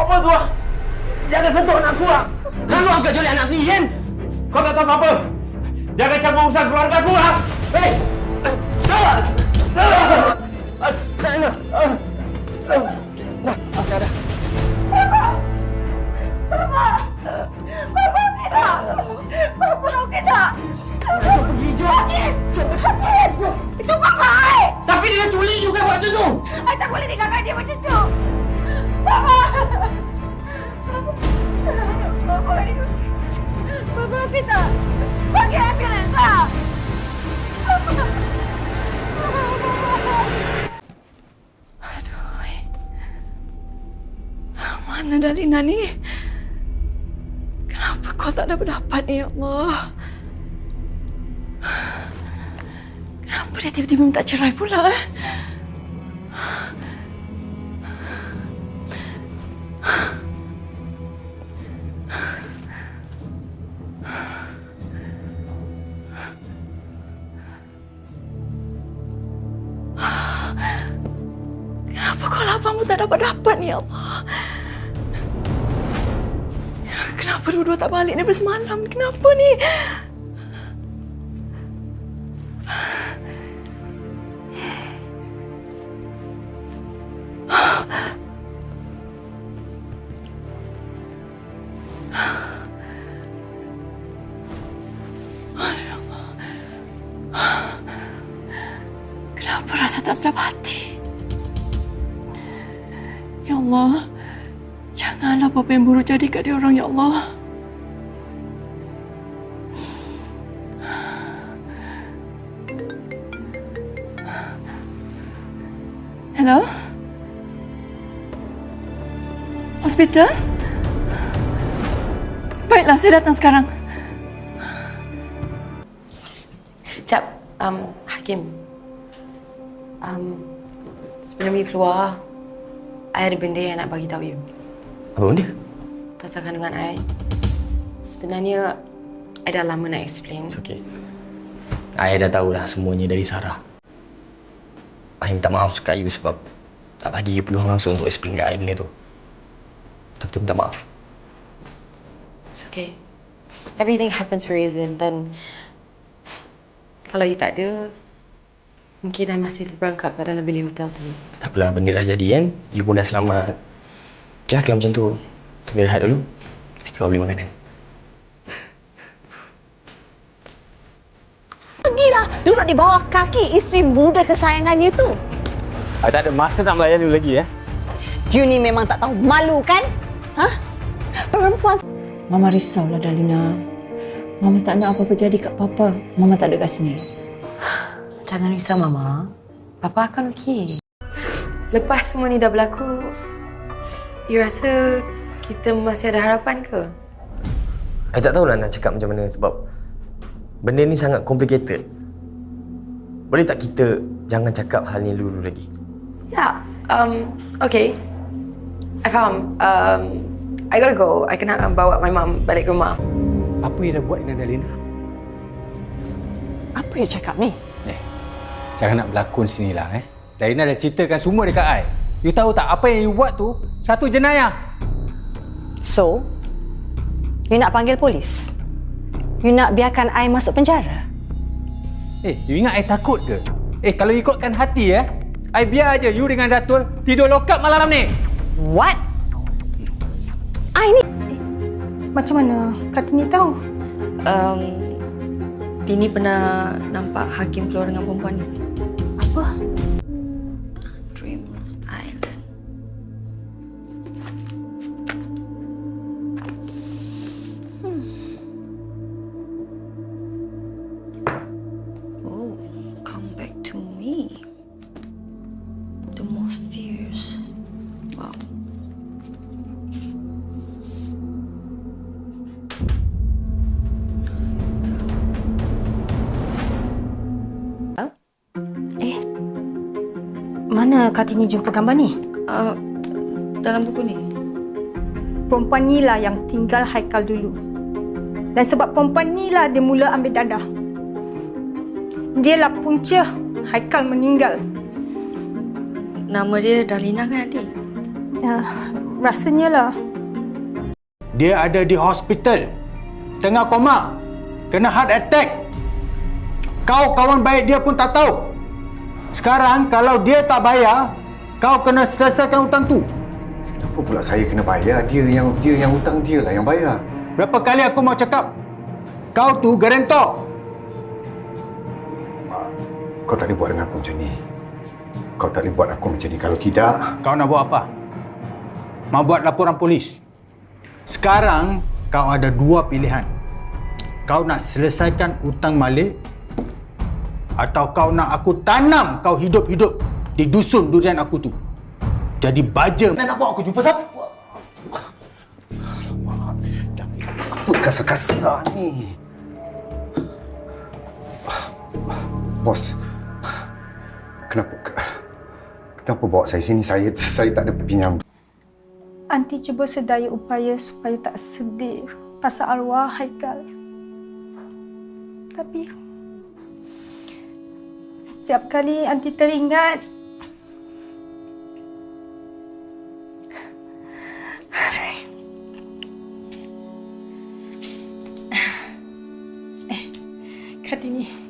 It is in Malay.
buat apa tu ah? Jangan sentuh anak aku ah. Lalu angkat jolek anak sendiri kan? Kau tak tahu apa-apa. Jangan campur urusan keluarga aku ah. Hei! Salah! Salah! Tak nak. Dah, dah. Bapa okey tak? Pergi jom. Hakim! Hakim! Itu Bapa I! Tapi dia dah culik you kan buat macam tu. I tak boleh tinggalkan dia macam tu! Mana Dalina ni? Kenapa kau tak dapat dapat ni, ya Allah? Kenapa dia tiba-tiba minta cerai pula? Eh? Kenapa kau lapangmu tak dapat-dapat ni, Allah? Kenapa dua-dua tak balik daripada semalam? Kenapa ni? Kenapa rasa tak sedap hati? Allah, janganlah apa yang buruk jadi kat dia orang, Ya Allah. Hello? Hospital? Baiklah, saya datang sekarang. Jap, um, Hakim. Um, sebelum you keluar, I ada benda yang nak bagi tahu you. Apa benda? Pasal kandungan I. Sebenarnya, I dah lama nak explain. It's okay. Ayah dah tahulah semuanya dari Sarah. Ayah minta maaf kat you sebab tak bagi you peluang langsung untuk explain kat ayah benda tu. Tapi minta maaf. It's okay. Everything happens for a reason. Dan kalau you tak ada, mungkin I masih terperangkap kat dalam bilik hotel tu. Tak apalah, benda dah jadi kan. You pun dah selamat. Okay lah, kalau macam tu. Kita rehat dulu. I keluar beli makanan. Pergilah duduk di bawah kaki isteri muda kesayangannya tu. I tak ada masa nak melayan you lagi eh. You ni memang tak tahu malu kan? Hah? Perempuan Mama risaulah Dalina. Mama tak nak apa-apa jadi kat Papa. Mama tak ada kat sini. Jangan risau, Mama. Papa akan okey. Lepas semua ni dah berlaku, you rasa kita masih ada harapan ke? I tak tahulah nak cakap macam mana sebab benda ni sangat complicated. Boleh tak kita jangan cakap hal ni dulu lagi? Ya, um, okay. I faham. Um, I gotta go. I kena bawa my mum balik rumah. Apa yang dah buat dengan Dalina? apa yang cakap ni? Eh, jangan nak berlakon sini lah eh. Dalina dah ceritakan semua dekat I. You tahu tak apa yang you buat tu satu jenayah. So, you nak panggil polis? You nak biarkan I masuk penjara? Eh, you ingat I takut ke? Eh, kalau ikutkan hati eh, I biar aja you dengan Datul tidur lokap malam ni. What? I ni Macam mana Kartini tahu? Um, Dini pernah nampak Hakim keluar dengan perempuan ni. Mana Kartini jumpa gambar ni? Uh, dalam buku ni. Perempuan ni lah yang tinggal Haikal dulu. Dan sebab perempuan ni lah dia mula ambil dadah. Dia lah punca Haikal meninggal. Nama dia Darlina kan nanti? Uh, rasanya lah. Dia ada di hospital. Tengah koma. Kena heart attack. Kau kawan baik dia pun tak tahu. Sekarang kalau dia tak bayar, kau kena selesaikan hutang tu. Kenapa pula saya kena bayar? Dia yang dia yang hutang dia lah yang bayar. Berapa kali aku mau cakap? Kau tu garantor. Kau tak boleh buat dengan aku macam ni. Kau tak boleh buat aku macam ni. Kalau tidak, Kau nak buat apa? Mau buat laporan polis. Sekarang kau ada dua pilihan. Kau nak selesaikan hutang Malik atau kau nak aku tanam kau hidup-hidup di dusun durian aku tu. Jadi baja. nak bawa aku jumpa siapa? Apa kasar-kasar ni? Bos, kenapa kenapa bawa saya sini? Saya saya tak ada pinjam. Anti cuba sedaya upaya supaya tak sedih pasal arwah Haikal. Tapi setiap kali Anti teringat Eh, Kartini.